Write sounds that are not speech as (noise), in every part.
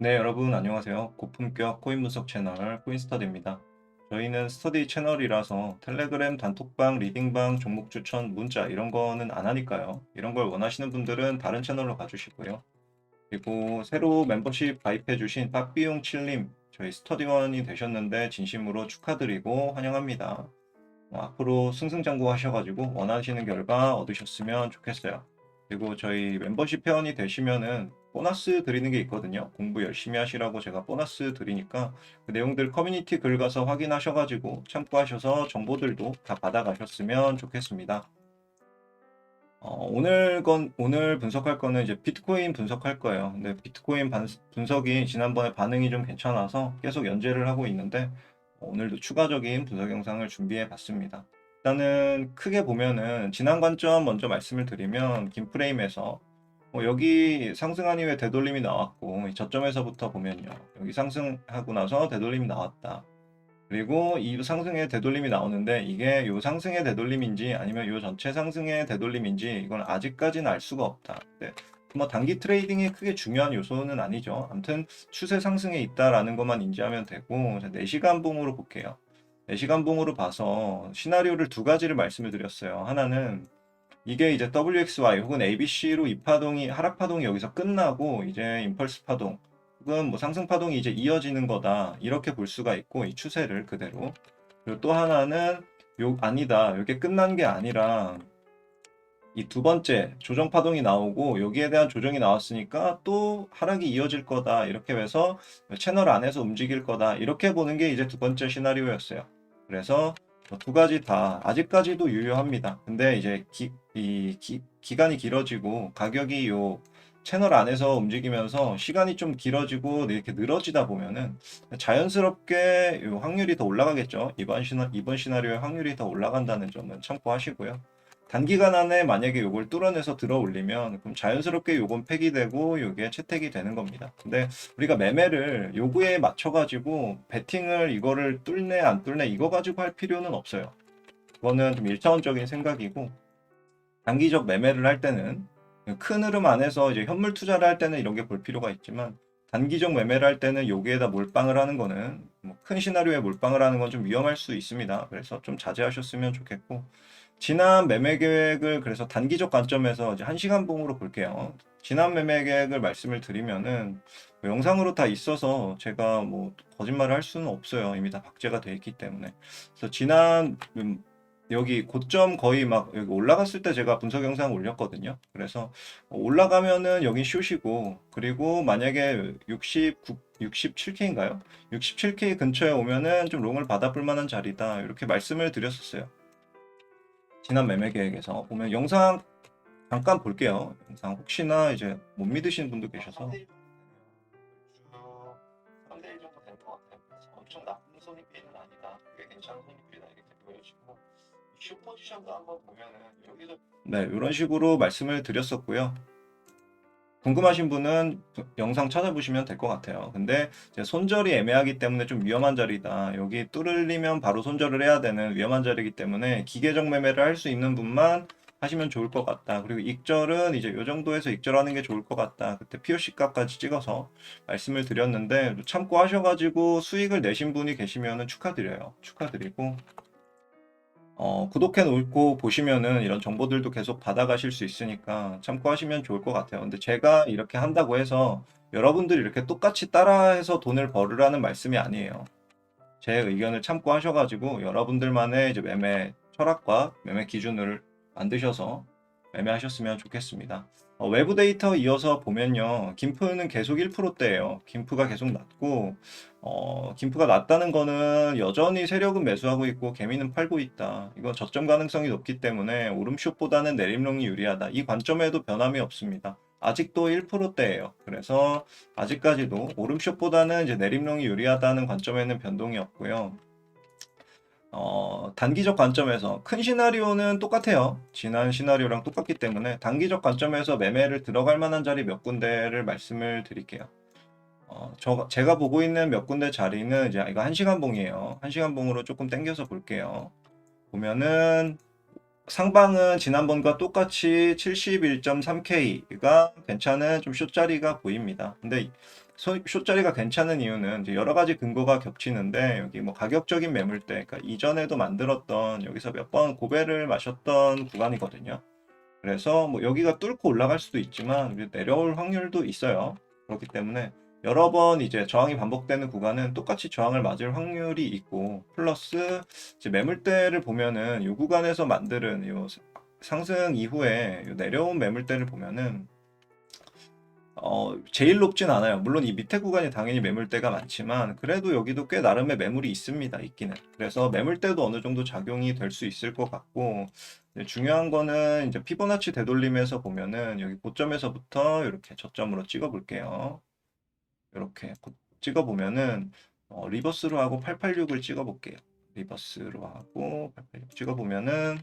네, 여러분 안녕하세요. 고품격 코인 분석 채널 코인스터디입니다. 저희는 스터디 채널이라서 텔레그램 단톡방, 리딩방, 종목 추천, 문자 이런 거는 안 하니까요. 이런 걸 원하시는 분들은 다른 채널로 가주시고요. 그리고 새로 멤버십 가입해주신 빠삐용 칠님 저희 스터디원이 되셨는데 진심으로 축하드리고 환영합니다. 어, 앞으로 승승장구 하셔가지고 원하시는 결과 얻으셨으면 좋겠어요. 그리고 저희 멤버십 회원이 되시면은 보너스 드리는 게 있거든요. 공부 열심히 하시라고 제가 보너스 드리니까 그 내용들 커뮤니티 글 가서 확인하셔가지고 참고하셔서 정보들도 다 받아가셨으면 좋겠습니다. 어, 오늘 건 오늘 분석할 거는 이제 비트코인 분석할 거예요. 근데 비트코인 반- 분석이 지난번에 반응이 좀 괜찮아서 계속 연재를 하고 있는데 어, 오늘도 추가적인 분석 영상을 준비해 봤습니다. 일단은 크게 보면은 지난 관점 먼저 말씀을 드리면 긴 프레임에서 뭐 여기 상승한 이후에 되돌림이 나왔고 이 저점에서부터 보면요. 여기 상승하고 나서 되돌림이 나왔다. 그리고 이 상승의 되돌림이 나오는데 이게 요 상승의 되돌림인지 아니면 요 전체 상승의 되돌림인지 이건 아직까지는 알 수가 없다. 네. 뭐 단기 트레이딩이 크게 중요한 요소는 아니죠. 아무튼 추세 상승에 있다라는 것만 인지하면 되고 4시간 봉으로 볼게요. 4시간 봉으로 봐서 시나리오를 두 가지를 말씀을 드렸어요. 하나는 이게 이제 WXY 혹은 ABC로 이 파동이 하락 파동이 여기서 끝나고 이제 임펄스 파동 혹은 뭐 상승 파동이 이제 이어지는 거다. 이렇게 볼 수가 있고 이 추세를 그대로. 그리고 또 하나는 요 아니다. 이게 끝난 게 아니라 이 두 번째 조정 파동이 나오고 여기에 대한 조정이 나왔으니까 또 하락이 이어질 거다. 이렇게 해서 채널 안에서 움직일 거다. 이렇게 보는 게 이제 두 번째 시나리오였어요. 그래서 뭐두 가지 다 아직까지도 유효합니다. 근데 이제 기, 이 기, 기간이 길어지고 가격이 요 채널 안에서 움직이면서 시간이 좀 길어지고 이렇게 늘어지다 보면은 자연스럽게 요 확률이 더 올라가겠죠. 이번 시나 이번 시나리오의 확률이 더 올라간다는 점은 참고하시고요. 단기간 안에 만약에 요걸 뚫어내서 들어 올리면 그럼 자연스럽게 요건 폐기되고 요게 채택이 되는 겁니다. 근데 우리가 매매를 요구에 맞춰 가지고 베팅을 이거를 뚫네 안 뚫네 이거 가지고 할 필요는 없어요. 그거는 좀 1차원적인 생각이고 단기적 매매를 할 때는 큰 흐름 안에서 이제 현물 투자를 할 때는 이런 게 볼 필요가 있지만 단기적 매매를 할 때는 여기에다 몰빵을 하는 거는 뭐 큰 시나리오에 몰빵을 하는 건 좀 위험할 수 있습니다. 그래서 좀 자제하셨으면 좋겠고 지난 매매 계획을 그래서 단기적 관점에서 이제 1시간 봉으로 볼게요. 지난 매매 계획을 말씀을 드리면은 뭐 영상으로 다 있어서 제가 뭐 거짓말을 할 수는 없어요. 이미 다 박제가 돼 있기 때문에. 그래서 지난 음, 여기 고점 거의 막 여기 올라갔을 때 제가 분석 영상 올렸거든요. 그래서 올라가면은 여기 숏이고 그리고 만약에 69 67K인가요? 67K 근처에 오면은 좀 롱을 받아볼 만한 자리다. 이렇게 말씀을 드렸었어요. 지난 매매 계획에서 보면 영상 잠깐 볼게요. 영상 혹시나 이제 못 믿으시는 분도 계셔서 3대1 정도 된것 같아요. 그래서 엄청 나쁜 손익비는 아니다. 꽤 괜찮은 손익비다 이렇게 보여지고 슈 포지션도 한번 보면은 여기서 네 이런 식으로 말씀을 드렸었고요. 궁금하신 분은 영상 찾아보시면 될 것 같아요. 근데 손절이 애매하기 때문에 좀 위험한 자리다. 여기 뚫리면 바로 손절을 해야 되는 위험한 자리이기 때문에 기계적 매매를 할 수 있는 분만 하시면 좋을 것 같다. 그리고 익절은 이제 이 정도에서 익절하는 게 좋을 것 같다. 그때 POC 값까지 찍어서 말씀을 드렸는데 참고 하셔가지고 수익을 내신 분이 계시면은 축하드려요. 축하드리고 어, 구독해 놓고 보시면은 이런 정보들도 계속 받아가실 수 있으니까 참고하시면 좋을 것 같아요. 근데 제가 이렇게 한다고 해서 여러분들이 이렇게 똑같이 따라해서 돈을 벌으라는 말씀이 아니에요. 제 의견을 참고하셔가지고 여러분들만의 이제 매매 철학과 매매 기준을 만드셔서 매매하셨으면 좋겠습니다. 어, 외부 데이터 이어서 보면요. 김프는 계속 1%대예요. 김프가 계속 낮고 어, 김프가 낮다는 거는 여전히 세력은 매수하고 있고 개미는 팔고 있다. 이건 저점 가능성이 높기 때문에 오름숏보다는 내림롱이 유리하다. 이 관점에도 변함이 없습니다. 아직도 1%대예요. 그래서 아직까지도 오름숏보다는 이제 내림롱이 유리하다는 관점에는 변동이 없고요. 어, 단기적 관점에서 큰 시나리오는 똑같아요. 지난 시나리오랑 똑같기 때문에 단기적 관점에서 매매를 들어갈 만한 자리 몇 군데를 말씀을 드릴게요. 어, 저, 제가 보고 있는 몇 군데 자리는 이제 이거 1시간 봉이에요. 1시간 봉으로 조금 당겨서 볼게요. 보면은 상방은 지난번과 똑같이 71.3K가 괜찮은 좀 숏자리가 보입니다. 근데 소- 숏자리가 괜찮은 이유는 여러 가지 근거가 겹치는데 여기 뭐 가격적인 매물대, 그러니까 이전에도 만들었던 여기서 몇 번 고배를 마셨던 구간이거든요. 그래서 뭐 여기가 뚫고 올라갈 수도 있지만 내려올 확률도 있어요. 그렇기 때문에 여러 번 이제 저항이 반복되는 구간은 똑같이 저항을 맞을 확률이 있고 플러스 매물대를 보면은 이 구간에서 만드는 요 상승 이후에 요 내려온 매물대를 보면은 어, 제일 높진 않아요. 물론 이 밑에 구간이 당연히 매물대가 많지만 그래도 여기도 꽤 나름의 매물이 있습니다. 있기는. 그래서 매물대도 어느 정도 작용이 될 수 있을 것 같고 중요한 거는 이제 피보나치 되돌림에서 보면은 여기 고점에서부터 이렇게 저점으로 찍어 볼게요. 이렇게 찍어 보면은 어, 리버스로 하고 886을 찍어 볼게요. 리버스로 하고 886 찍어 보면은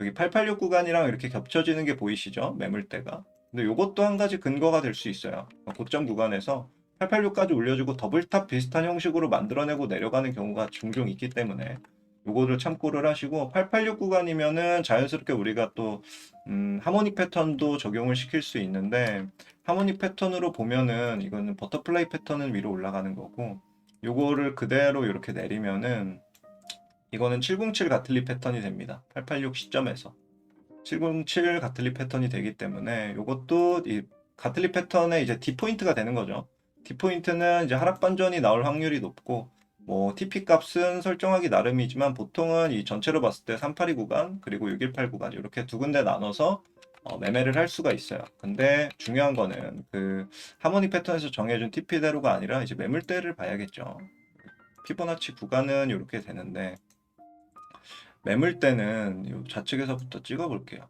여기 886 구간이랑 이렇게 겹쳐지는 게 보이시죠? 매물대가. 근데 이것도 한 가지 근거가 될 수 있어요. 고점 구간에서 886까지 올려주고 더블탑 비슷한 형식으로 만들어내고 내려가는 경우가 종종 있기 때문에 요거를 참고를 하시고 886 구간이면은 자연스럽게 우리가 또 음, 하모닉 패턴도 적용을 시킬 수 있는데 하모닉 패턴으로 보면은 이거는 버터플라이 패턴은 위로 올라가는 거고 요거를 그대로 이렇게 내리면은 이거는 707 가틀리 패턴이 됩니다. 886 시점에서 707 가틀리 패턴이 되기 때문에 이것도 이 가틀리 패턴의 이제 D 포인트가 되는 거죠. D 포인트는 이제 하락 반전이 나올 확률이 높고 뭐 TP 값은 설정하기 나름이지만 보통은 이 전체로 봤을 때 382 구간 그리고 618 구간 이렇게 두 군데 나눠서 어, 매매를 할 수가 있어요. 근데 중요한 거는 그 하모니 패턴에서 정해준 TP대로가 아니라 이제 매물대를 봐야겠죠. 피보나치 구간은 이렇게 되는데 매물대는 요 좌측에서부터 찍어볼게요.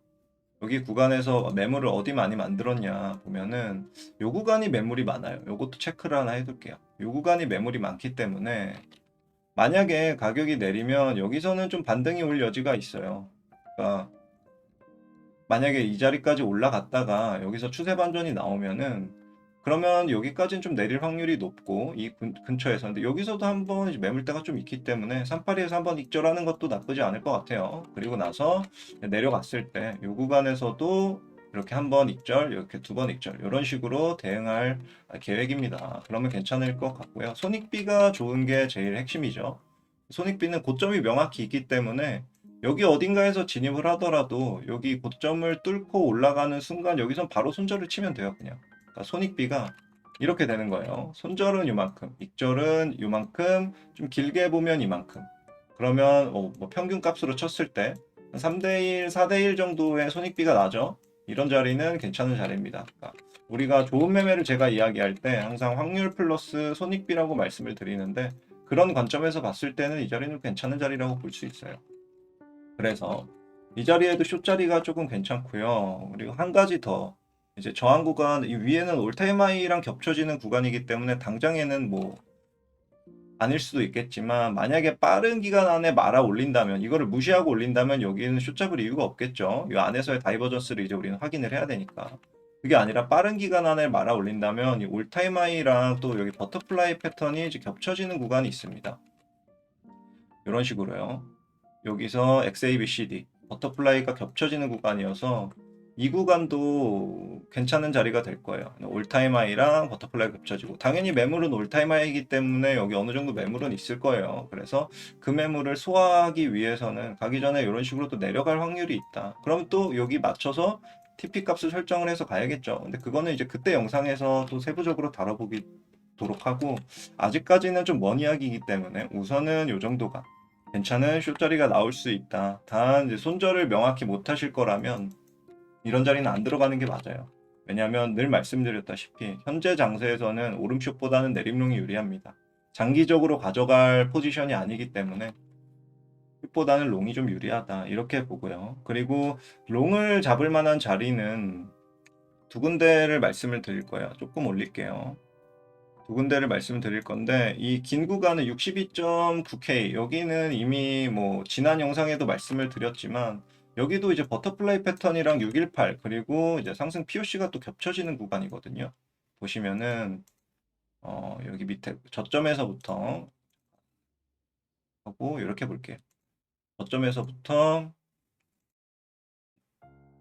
여기 구간에서 매물을 어디 많이 만들었냐 보면은 요 구간이 매물이 많아요. 요것도 체크를 하나 해둘게요. 요 구간이 매물이 많기 때문에 만약에 가격이 내리면 여기서는 좀 반등이 올 여지가 있어요. 그러니까 만약에 이 자리까지 올라갔다가 여기서 추세 반전이 나오면은 그러면 여기까지는 좀 내릴 확률이 높고 이 근, 근처에서 근데 여기서도 한번 매물대가 좀 있기 때문에 382에서 한번 익절하는 것도 나쁘지 않을 것 같아요. 그리고 나서 내려갔을 때 이 구간에서도 이렇게 한 번 익절, 이렇게 두 번 익절 이런 식으로 대응할 계획입니다. 그러면 괜찮을 것 같고요. 손익비가 좋은 게 제일 핵심이죠. 손익비는 고점이 명확히 있기 때문에 여기 어딘가에서 진입을 하더라도 여기 고점을 뚫고 올라가는 순간 여기선 바로 손절을 치면 돼요, 그냥. 그러니까 손익비가 이렇게 되는 거예요. 손절은 이만큼, 익절은 이만큼, 좀 길게 보면 이만큼. 그러면 어, 뭐 평균 값으로 쳤을 때 3대1, 4대1 정도의 손익비가 나죠. 이런 자리는 괜찮은 자리입니다. 그러니까 우리가 좋은 매매를 제가 이야기할 때 항상 확률 플러스 손익비라고 말씀을 드리는데 그런 관점에서 봤을 때는 이 자리는 괜찮은 자리라고 볼 수 있어요. 그래서 이 자리에도 숏 자리가 조금 괜찮고요. 그리고 한 가지 더 이제 저항 구간 이 위에는 올타임 하이랑 겹쳐지는 구간이기 때문에 당장에는 뭐 아닐 수도 있겠지만 만약에 빠른 기간 안에 말아 올린다면 이거를 무시하고 올린다면 여기는 숏 잡을 이유가 없겠죠. 이 안에서의 다이버전스를 이제 우리는 확인을 해야 되니까. 그게 아니라 빠른 기간 안에 말아 올린다면 이 올타임 하이랑 또 여기 버터플라이 패턴이 이제 겹쳐지는 구간이 있습니다. 이런 식으로요. 여기서 XABCD 버터플라이가 겹쳐지는 구간이어서 이 구간도 괜찮은 자리가 될 거예요. 올타임 하이랑 버터플라이 겹쳐지고 당연히 매물은 올타임 하이이기 때문에 여기 어느 정도 매물은 있을 거예요. 그래서 그 매물을 소화하기 위해서는 가기 전에 이런 식으로 또 내려갈 확률이 있다. 그럼 또 여기 맞춰서 TP 값을 설정을 해서 가야겠죠. 근데 그거는 이제 그때 영상에서 또 세부적으로 다뤄보도록 하고 아직까지는 좀 먼 이야기이기 때문에 우선은 이 정도가 괜찮은 숏자리가 나올 수 있다. 단 손절을 명확히 못 하실 거라면 이런 자리는 안 들어가는 게 맞아요. 왜냐하면 늘 말씀드렸다시피 현재 장세에서는 오름숏보다는 내림롱이 유리합니다. 장기적으로 가져갈 포지션이 아니기 때문에 숏보다는 롱이 좀 유리하다 이렇게 보고요. 그리고 롱을 잡을 만한 자리는 두 군데를 말씀을 드릴 거예요. 조금 올릴게요. 두 군데를 말씀을 드릴 건데 이 긴 구간은 62.9K 여기는 이미 뭐 지난 영상에도 말씀을 드렸지만 여기도 이제 버터플라이 패턴이랑 618 그리고 이제 상승 POC가 또 겹쳐지는 구간이거든요. 보시면은 어 여기 밑에 저점에서부터 하고 이렇게 볼게요. 저점에서부터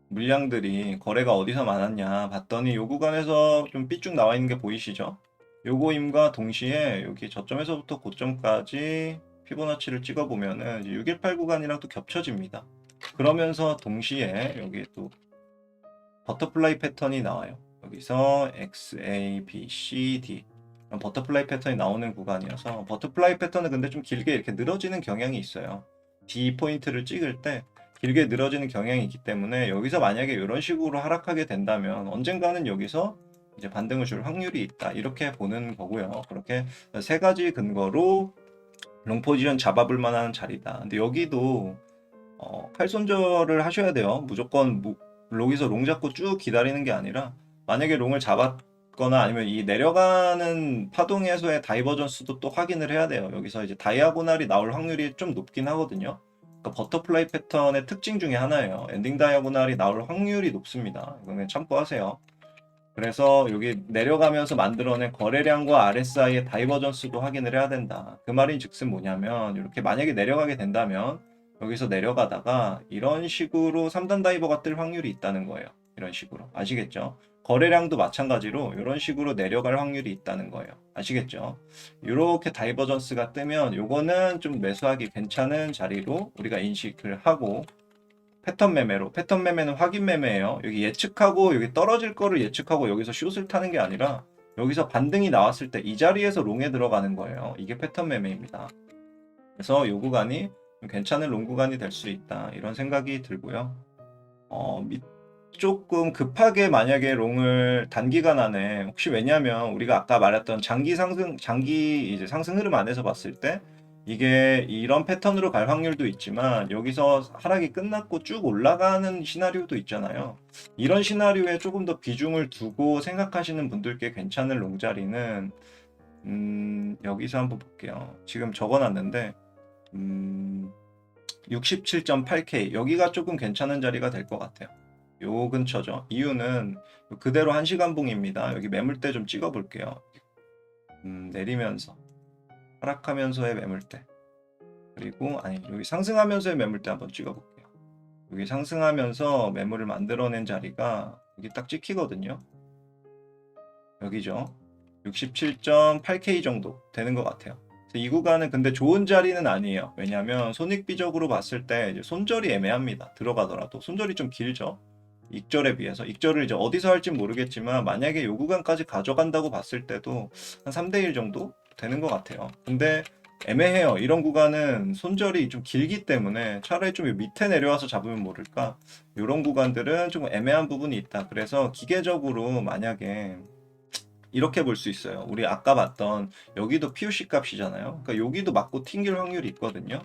물량들이 거래가 어디서 많았냐 봤더니 요 구간에서 좀 삐쭉 나와 있는 게 보이시죠? 요거임과 동시에 여기 저점에서부터 고점까지 피보나치를 찍어 보면은 618 구간이랑 또 겹쳐집니다. 그러면서 동시에 여기 또 버터플라이 패턴이 나와요. 여기서 X, A, B, C, D 버터플라이 패턴이 나오는 구간이어서 버터플라이 패턴은 근데 좀 길게 이렇게 늘어지는 경향이 있어요. D 포인트를 찍을 때 길게 늘어지는 경향이 있기 때문에 여기서 만약에 이런 식으로 하락하게 된다면 언젠가는 여기서 이제 반등을 줄 확률이 있다 이렇게 보는 거고요. 그렇게 세 가지 근거로 롱 포지션 잡아볼 만한 자리다. 근데 여기도 어, 칼 손절을 하셔야 돼요. 무조건 무- 여기서 롱 잡고 쭉 기다리는 게 아니라 만약에 롱을 잡았거나 아니면 이 내려가는 파동에서의 다이버전스도 또 확인을 해야 돼요. 여기서 이제 다이아고날이 나올 확률이 좀 높긴 하거든요. 그러니까 버터플라이 패턴의 특징 중에 하나예요. 엔딩 다이아고날이 나올 확률이 높습니다. 이거는 참고하세요. 그래서 여기 내려가면서 만들어낸 거래량과 RSI의 다이버전스도 확인을 해야 된다. 그 말인 즉슨 뭐냐면 이렇게 만약에 내려가게 된다면 여기서 내려가다가 이런 식으로 3단 다이버가 뜰 확률이 있다는 거예요. 이런 식으로. 아시겠죠? 거래량도 마찬가지로 이런 식으로 내려갈 확률이 있다는 거예요. 아시겠죠? 이렇게 다이버전스가 뜨면 요거는 좀 매수하기 괜찮은 자리로 우리가 인식을 하고 패턴 매매로 패턴 매매는 확인 매매예요. 여기 예측하고 여기 떨어질 거를 예측하고 여기서 숏을 타는 게 아니라 여기서 반등이 나왔을 때 이 자리에서 롱에 들어가는 거예요. 이게 패턴 매매입니다. 그래서 요 구간이 좀 괜찮은 롱 구간이 될 수 있다 이런 생각이 들고요. 어, 밑- 조금 급하게 만약에 롱을 단기간 안에 혹시 왜냐면 우리가 아까 말했던 장기 상승 장기 이제 상승 흐름 안에서 봤을 때 이게 이런 패턴으로 갈 확률도 있지만 여기서 하락이 끝났고 쭉 올라가는 시나리오도 있잖아요. 이런 시나리오에 조금 더 비중을 두고 생각하시는 분들께 괜찮은 롱자리는 음, 여기서 한번 볼게요. 지금 적어놨는데 음, 67.8K 여기가 조금 괜찮은 자리가 될 것 같아요. 요 근처죠. 이유는 그대로 한시간 봉입니다. 여기 매물대 좀 찍어 볼게요. 음, 내리면서 하락하면서의 매물대 그리고 아니 여기 상승하면서의 매물대 한번 찍어 볼게요. 여기 상승하면서 매물을 만들어낸 자리가 여기 딱 찍히거든요. 여기죠. 67.8K 정도 되는 것 같아요. 이 구간은 근데 좋은 자리는 아니에요. 왜냐하면 손익비적으로 봤을 때 이제 손절이 애매합니다. 들어가더라도 손절이 좀 길죠. 익절에 비해서 익절을 이제 어디서 할지 모르겠지만 만약에 요 구간까지 가져간다고 봤을 때도 한 3대1 정도 되는 것 같아요. 근데 애매해요. 이런 구간은 손절이 좀 길기 때문에 차라리 좀 밑에 내려와서 잡으면 모를까. 이런 구간들은 좀 애매한 부분이 있다. 그래서 기계적으로 만약에 이렇게 볼 수 있어요. 우리 아까 봤던 여기도 POC 값이잖아요. 그러니까 여기도 맞고 튕길 확률이 있거든요.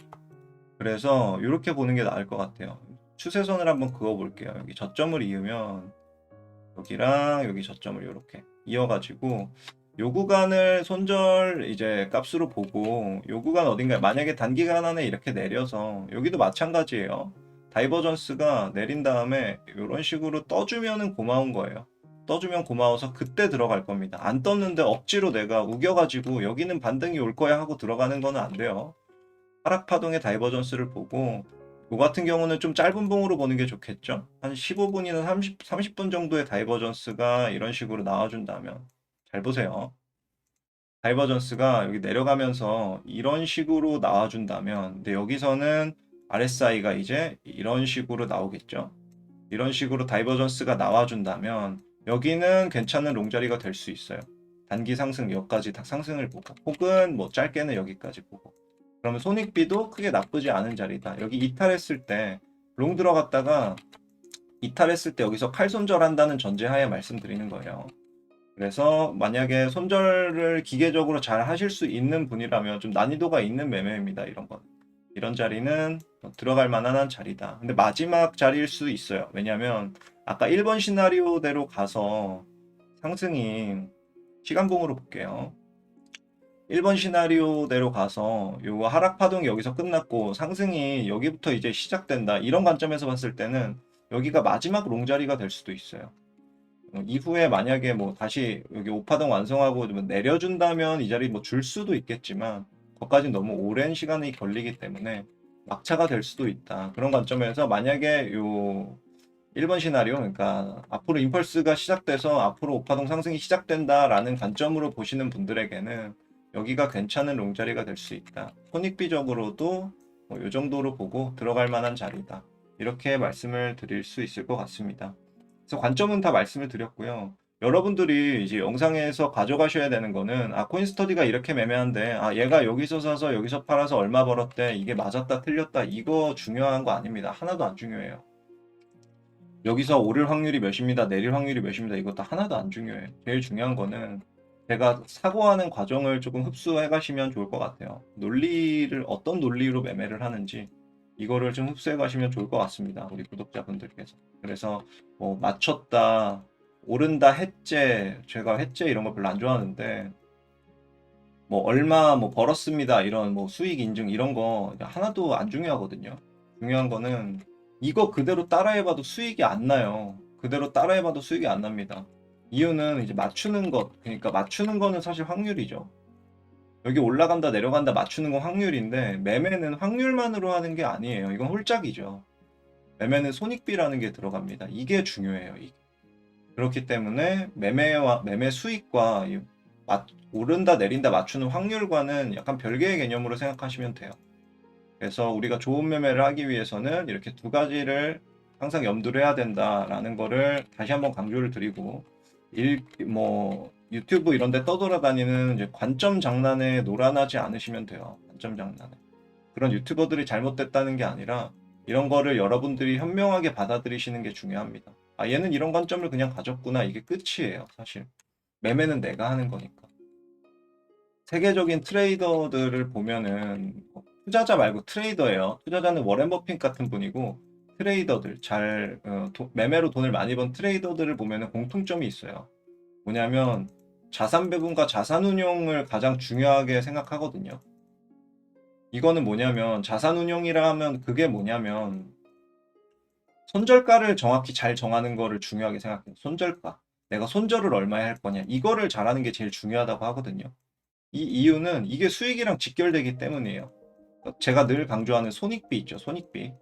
그래서 이렇게 보는 게 나을 것 같아요. 추세선을 한번 그어 볼게요. 여기 저점을 이으면 여기랑 여기 저점을 이렇게 이어가지고 요 구간을 손절 이제 값으로 보고 요 구간 어딘가에 만약에 단기간 안에 이렇게 내려서 여기도 마찬가지예요. 다이버전스가 내린 다음에 이런 식으로 떠주면은 고마운 거예요. 떠주면 고마워서 그때 들어갈 겁니다. 안 떴는데 억지로 내가 우겨가지고 여기는 반등이 올 거야 하고 들어가는 거는 안 돼요. 하락 파동의 다이버전스를 보고 요 같은 경우는 좀 짧은 봉으로 보는 게 좋겠죠. 한 15분이나 30, 30분 정도의 다이버전스가 이런 식으로 나와준다면 잘 보세요. 다이버전스가 여기 내려가면서 이런 식으로 나와준다면 근데 여기서는 RSI가 이제 이런 식으로 나오겠죠. 이런 식으로 다이버전스가 나와준다면 여기는 괜찮은 롱자리가 될 수 있어요. 단기 상승 여기까지 다 상승을 보고 혹은 뭐 짧게는 여기까지 보고 그러면 손익비도 크게 나쁘지 않은 자리다. 여기 이탈했을 때 롱 들어갔다가 이탈했을 때 여기서 칼 손절한다는 전제하에 말씀드리는 거예요. 그래서 만약에 손절을 기계적으로 잘 하실 수 있는 분이라면 좀 난이도가 있는 매매입니다. 이런 건. 이런 자리는 들어갈 만한 자리다. 근데 마지막 자리일 수 있어요. 왜냐면 아까 1번 시나리오대로 가서 상승이 시간봉으로 볼게요. 1번 시나리오대로 가서 요 하락 파동이 여기서 끝났고 상승이 여기부터 이제 시작된다. 이런 관점에서 봤을 때는 여기가 마지막 롱 자리가 될 수도 있어요. 어, 이후에 만약에 뭐 다시 여기 오파동 완성하고 좀 내려준다면 이 자리 뭐 줄 수도 있겠지만 거기까지 너무 오랜 시간이 걸리기 때문에 막차가 될 수도 있다. 그런 관점에서 만약에 요 1번 시나리오, 그러니까 앞으로 임펄스가 시작돼서 앞으로 오파동 상승이 시작된다라는 관점으로 보시는 분들에게는 여기가 괜찮은 롱자리가 될 수 있다. 손익비적으로도 뭐 이 정도로 보고 들어갈 만한 자리다. 이렇게 말씀을 드릴 수 있을 것 같습니다. 그래서 관점은 다 말씀을 드렸고요. 여러분들이 이제 영상에서 가져가셔야 되는 거는 아 코인 스터디가 이렇게 매매한데 아 얘가 여기서 사서 여기서 팔아서 얼마 벌었대 이게 맞았다 틀렸다 이거 중요한 거 아닙니다. 하나도 안 중요해요. 여기서 오를 확률이 몇입니다. 내릴 확률이 몇입니다. 이것도 하나도 안 중요해요. 제일 중요한 거는 제가 사고하는 과정을 조금 흡수해 가시면 좋을 것 같아요. 논리를 어떤 논리로 매매를 하는지 이거를 좀 흡수해 가시면 좋을 것 같습니다. 우리 구독자분들께서. 그래서 뭐 맞췄다, 오른다, 해제, 제가 해제 이런 거 별로 안 좋아하는데 뭐 얼마 뭐 벌었습니다. 이런 뭐 수익 인증 이런 거 하나도 안 중요하거든요. 중요한 거는 이거 그대로 따라해봐도 수익이 안 나요. 그대로 따라해봐도 수익이 안 납니다. 이유는 이제 맞추는 것, 그러니까 맞추는 거는 사실 확률이죠. 여기 올라간다 내려간다 맞추는 건 확률인데 매매는 확률만으로 하는 게 아니에요. 이건 홀짝이죠. 매매는 손익비라는 게 들어갑니다. 이게 중요해요. 이게. 그렇기 때문에 매매와 매매 수익과 이 맞- 오른다 내린다 맞추는 확률과는 약간 별개의 개념으로 생각하시면 돼요. 그래서 우리가 좋은 매매를 하기 위해서는 이렇게 두 가지를 항상 염두를 해야 된다라는 거를 다시 한번 강조를 드리고 일, 뭐 유튜브 이런 데 떠돌아다니는 이제 관점 장난에 놀아나지 않으시면 돼요. 관점 장난에. 그런 유튜버들이 잘못됐다는 게 아니라 이런 거를 여러분들이 현명하게 받아들이시는 게 중요합니다. 아, 얘는 이런 관점을 그냥 가졌구나. 이게 끝이에요, 사실. 매매는 내가 하는 거니까. 세계적인 트레이더들을 보면은 투자자 말고 트레이더예요. 투자자는 워렌 버핏 같은 분이고 트레이더들 잘 어, 도- 매매로 돈을 많이 번 트레이더들을 보면은 공통점이 있어요. 뭐냐면 자산 배분과 자산 운용을 가장 중요하게 생각하거든요. 이거는 뭐냐면 자산 운용이라 하면 그게 뭐냐면 손절가를 정확히 잘 정하는 거를 중요하게 생각해요. 손절가. 내가 손절을 얼마에 할 거냐. 이거를 잘하는 게 제일 중요하다고 하거든요. 이 이유는 이게 수익이랑 직결되기 때문이에요. 제가 늘 강조하는 손익비 있죠. 손익비.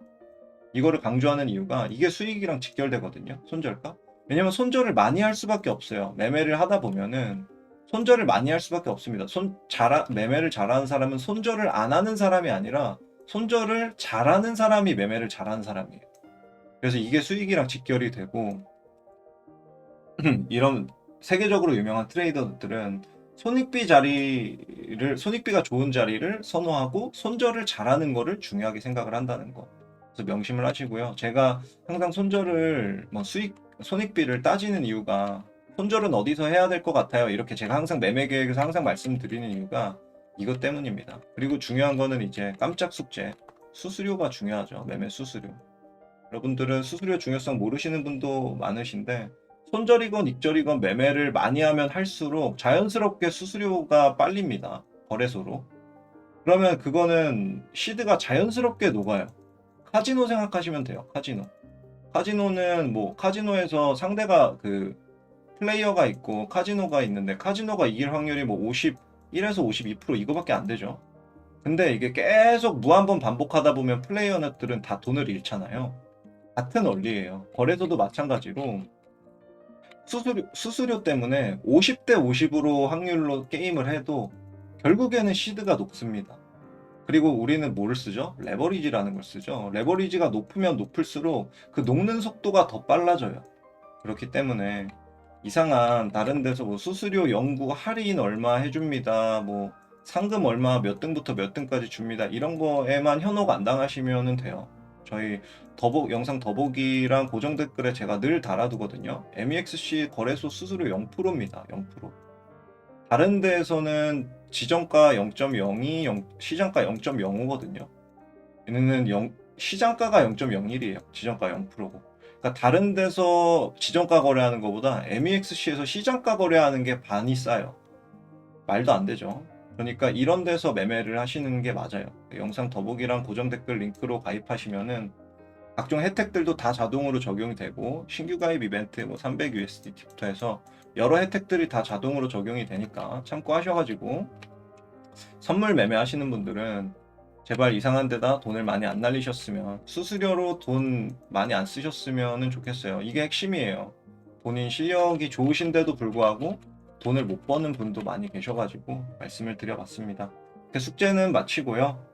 이거를 강조하는 이유가 이게 수익이랑 직결되거든요. 손절가. 왜냐면 손절을 많이 할 수밖에 없어요. 매매를 하다 보면은 손절을 많이 할 수밖에 없습니다. 손잘 매매를 잘하는 사람은 손절을 안 하는 사람이 아니라 손절을 잘하는 사람이 매매를 잘하는 사람이에요. 그래서 이게 수익이랑 직결이 되고 (clears throat) 이런 세계적으로 유명한 트레이더들은 손익비 자리를 손익비가 좋은 자리를 선호하고 손절을 잘하는 거를 중요하게 생각을 한다는 거. 그래서 명심을 하시고요. 제가 항상 손절을 뭐 수익 손익비를 따지는 이유가 손절은 어디서 해야 될 것 같아요. 이렇게 제가 항상 매매 계획에서 항상 말씀드리는 이유가 이것 때문입니다. 그리고 중요한 거는 이제 깜짝 숙제 수수료가 중요하죠. 매매 수수료. 여러분들은 수수료 중요성 모르시는 분도 많으신데 손절이건 익절이건 매매를 많이 하면 할수록 자연스럽게 수수료가 빨립니다. 거래소로. 그러면 그거는 시드가 자연스럽게 녹아요. 카지노 생각하시면 돼요. 카지노. 카지노는 뭐 카지노에서 상대가 그 플레이어가 있고 카지노가 있는데 카지노가 이길 확률이 뭐 51에서 52% 이거밖에 안 되죠. 근데 이게 계속 무한번 반복하다 보면 플레이어들은 다 돈을 잃잖아요. 같은 원리예요. 거래소도 마찬가지로 수수료, 수수료 때문에 50대 50으로 확률로 게임을 해도 결국에는 시드가 높습니다. 그리고 우리는 뭐를 쓰죠? 레버리지라는 걸 쓰죠. 레버리지가 높으면 높을수록 그 녹는 속도가 더 빨라져요. 그렇기 때문에 이상한 다른 데서 뭐 수수료 연구 할인 얼마 해줍니다. 뭐 상금 얼마 몇 등부터 몇 등까지 줍니다. 이런 거에만 현혹 안 당하시면 돼요. 저희 더보 영상 더보기랑 고정 댓글에 제가 늘 달아두거든요. MEXC 거래소 수수료 0%입니다. 0%. 다른 데에서는 지정가 0.02, 0, 시장가 0.05거든요. 얘네는 0, 시장가가 0.01이에요. 지정가 0%고. 그러니까 다른 데서 지정가 거래하는 것보다 MEXC에서 시장가 거래하는 게 반이 싸요. 말도 안 되죠. 그러니까 이런 데서 매매를 하시는 게 맞아요. 영상 더보기랑 고정 댓글 링크로 가입하시면은 각종 혜택들도 다 자동으로 적용이 되고 신규 가입 이벤트 뭐 300USDT부터 해서 여러 혜택들이 다 자동으로 적용이 되니까 참고하셔가지고 선물 매매하시는 분들은 제발 이상한 데다 돈을 많이 안 날리셨으면 수수료로 돈 많이 안 쓰셨으면 좋겠어요. 이게 핵심이에요. 본인 실력이 좋으신데도 불구하고 돈을 못 버는 분도 많이 계셔가지고 말씀을 드려봤습니다. 그 숙제는 마치고요.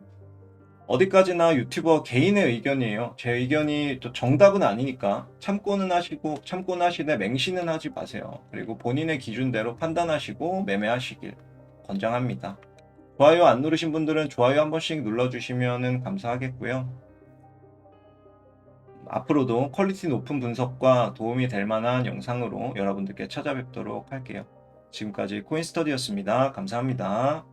어디까지나 유튜버 개인의 의견이에요. 제 의견이 또 정답은 아니니까 참고는 하시고 참고는 하시되 맹신은 하지 마세요. 그리고 본인의 기준대로 판단하시고 매매하시길 권장합니다. 좋아요 안 누르신 분들은 좋아요 한 번씩 눌러주시면 감사하겠고요. 앞으로도 퀄리티 높은 분석과 도움이 될 만한 영상으로 여러분들께 찾아뵙도록 할게요. 지금까지 코인스터디였습니다. 감사합니다.